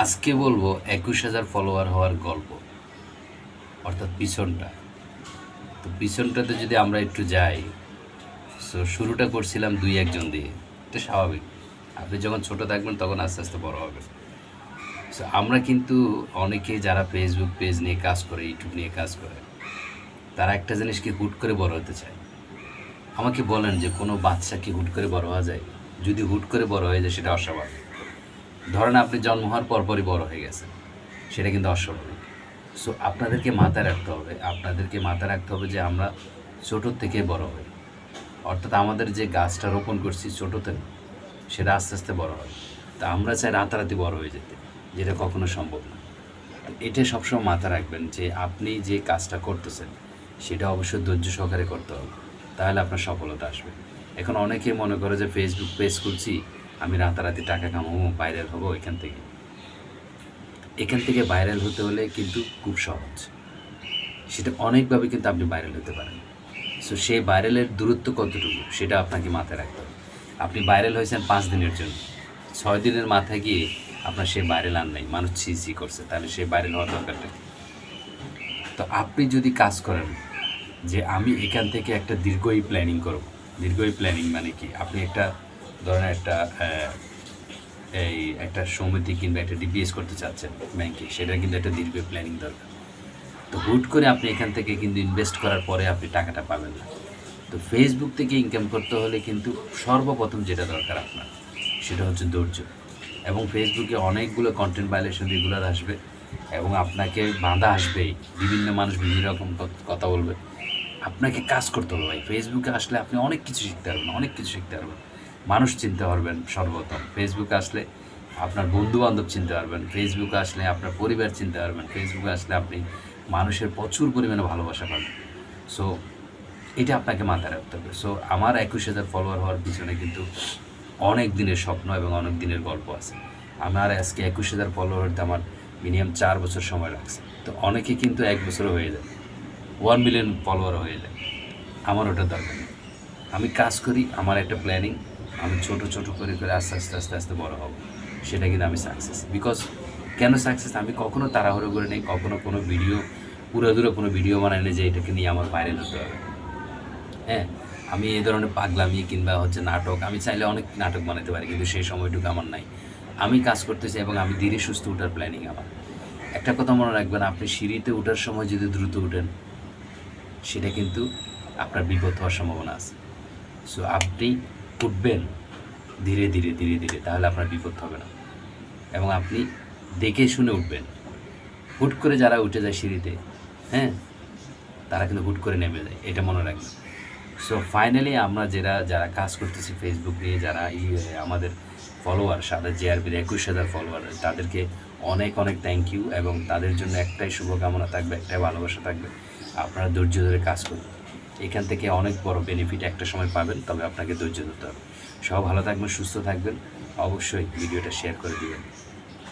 আজকে বলব একুশ হাজার ফলোয়ার হওয়ার গল্প। অর্থাৎ পিছনটা। তো পিছনটাতে যদি আমরা একটু যাই সো শুরুটা করছিলাম দুই একজন দিয়ে। এটা স্বাভাবিক। আপনি যখন ছোট থাকবেন, তখন আস্তে আস্তে বড় হবেন। সো আমরা কিন্তু অনেকে যারা ফেসবুক পেজ নিয়ে কাজ করে ইউটিউব নিয়ে কাজ করে, তারা একটা জিনিসকে হুট করে বড় হতে চায়? আমাকে বলেন যে কোনো বাচ্চা কি হুট করে বড় হওয়া যায়? যদি হুট করে বড় হয়ে যায়, সেটা অস্বাভাবিক। ধরেন আপনি জন্ম হওয়ার পরপরই বড় হয়ে গেছেন, সেটা কিন্তু অস্বাভাবিক। সো আপনাদেরকে মাথায় রাখতে হবে, আপনাদেরকে মাথায় রাখতে হবে যে আমরা ছোটোর থেকে বড় হই। অর্থাৎ আমাদের যে গাছটা রোপণ করছি ছোটোতে সেটা আস্তে আস্তে বড় হয়। তা আমরা চাই রাতারাতি বড় হয়ে যেতে, যেটা কখনো সম্ভব না। এটা সবসময় মাথায় রাখবেন যে আপনি যে কাজটা করতেছেন, সেটা অবশ্যই ধৈর্য সহকারে করতে হবে। তাহলে আপনার সফলতা আসবে। এখন অনেকে মনে করে যে ফেসবুক পেজ খুলছি আমি রাতারাতি টাকা কামাবো ভাইরাল হব এখান থেকে। এখান থেকে ভাইরাল হতে হলে কিন্তু খুব সহজ। সেটা অনেকভাবে কিন্তু আপনি ভাইরাল হতে পারেন। সো সেই ভাইরালের দূরত্ব কতটুকু, সেটা আপনাকে মাথায় রাখতে হবে। আপনি ভাইরাল হয়েছেন পাঁচ দিনের জন্য। ছয় দিনের মাথায় গিয়ে আপনার সে ভাইরাল আর নাই। মানুষ ছি ছি করছে, তাহলে সে ভাইরাল হওয়ার দরকারটা তো আপনি যদি কাজ করেন যে, আমি এখান থেকে একটা দীর্ঘই প্ল্যানিং করব। দীর্ঘই প্ল্যানিং মানে কি? আপনি একটা ধরেন একটা এই একটা সমিতি কিংবা একটা ডিপিএস করতে চাচ্ছেন ব্যাংকে সেটা কিন্তু একটা দীর্ঘ প্ল্যানিং দরকার। তো হুট করে আপনি এখান থেকে কিন্তু ইনভেস্ট করার পরে আপনি টাকাটা পাবেন না। তো ফেসবুক থেকে ইনকাম করতে হলে কিন্তু সর্বপ্রথম যেটা দরকার আপনার, সেটা হচ্ছে ধৈর্য। এবং ফেসবুকে অনেকগুলো কন্টেন্ট ভাইলেশন রেগুলার আসবে এবং আপনাকে বাঁধা আসবেই। বিভিন্ন মানুষ বিভিন্ন রকম কথা বলবে। আপনাকে কাজ করতে হবে ভাই। ফেসবুকে আসলে আপনি অনেক কিছু শিখতে পারবেন, অনেক কিছু শিখতে পারবেন। মানুষ চিনতে পারবেন সর্বপ্রথম। ফেসবুকে আসলে আপনার বন্ধু বান্ধব চিনতে পারবেন। ফেসবুকে আসলে আপনার পরিবার চিনতে পারবেন। ফেসবুকে আসলে আপনি মানুষের প্রচুর পরিমাণে ভালোবাসা পাবেন। সো এটা আপনাকে মাথায় রাখতে হবে। সো আমার একুশ হাজার ফলোয়ার হওয়ার পিছনে কিন্তু অনেক দিনের স্বপ্ন এবং অনেক দিনের গল্প আছে। আমার আজকে একুশ হাজার ফলোয়ার হতে আমার মিনিমাম চার বছর সময় লাগছে। তো অনেকে কিন্তু এক বছরও হয়ে যায়। ওয়ান মিলিয়ন ফলোয়ার হয়ে যায়। আমার ওটা দরকার নেই। আমি কাজ করি, আমার একটা প্ল্যানিং আমি ছোট ছোট করে করে আস্তে আস্তে আস্তে আস্তে বড় হব। সেটা কিন্তু আমি সাকসেস বিকজ কেন সাকসেস আমি কখনো তাড়াহুড়ো করে নেই, কখনো কোনো ভিডিও পুরোদূরে কোনো ভিডিও বানাই না যে এটাকে নিয়ে আমার ভাইরাল হতে হবে। হ্যাঁ আমি এই ধরনের পাগলামি কিংবা হচ্ছে নাটক, আমি চাইলে অনেক নাটক বানাতে পারি, কিন্তু সেই সময়টুকু আমার নাই। আমি কাজ করতেছি এবং আমি ধীরে সুস্থ ওঠার প্ল্যানিং আমার। একটা কথা মনে রাখবেন, আপনি সিঁড়িতে ওঠার সময় যদি দ্রুত উঠেন, সেটা কিন্তু আপনার বিপদ হওয়ার সম্ভাবনা আছে। সো আপনি উঠবেন, ধীরে ধীরে ধীরে ধীরে, তাহলে আপনার বিপদ হবে না। এবং আপনি দেখে শুনে উঠবেন। হুট করে যারা উঠে যায় সিঁড়িতে হ্যাঁ তারা কিন্তু হুট করে নেমে যায়, এটা মনে রাখবেন। সো ফাইনালি আমরা যারা যারা কাজ করতেছি ফেসবুক নিয়ে, যারা আমাদের ফলোয়ার সাদা জেআরবির একুশ হাজার ফলোয়ার তাদেরকে অনেক অনেক থ্যাংক ইউ এবং তাদের জন্য একটাই শুভকামনা থাকবে, একটাই ভালোবাসা থাকবে। আপনারা ধৈর্য ধরে কাজ করুন। এখান থেকে অনেক বড় বেনিফিট একটা সময় পাবেন, তবে আপনাকে ধৈর্য ধরতে হবে। সব ভালো থাকবেন, সুস্থ থাকবেন। অবশ্যই ভিডিওটা শেয়ার করে দিবেন।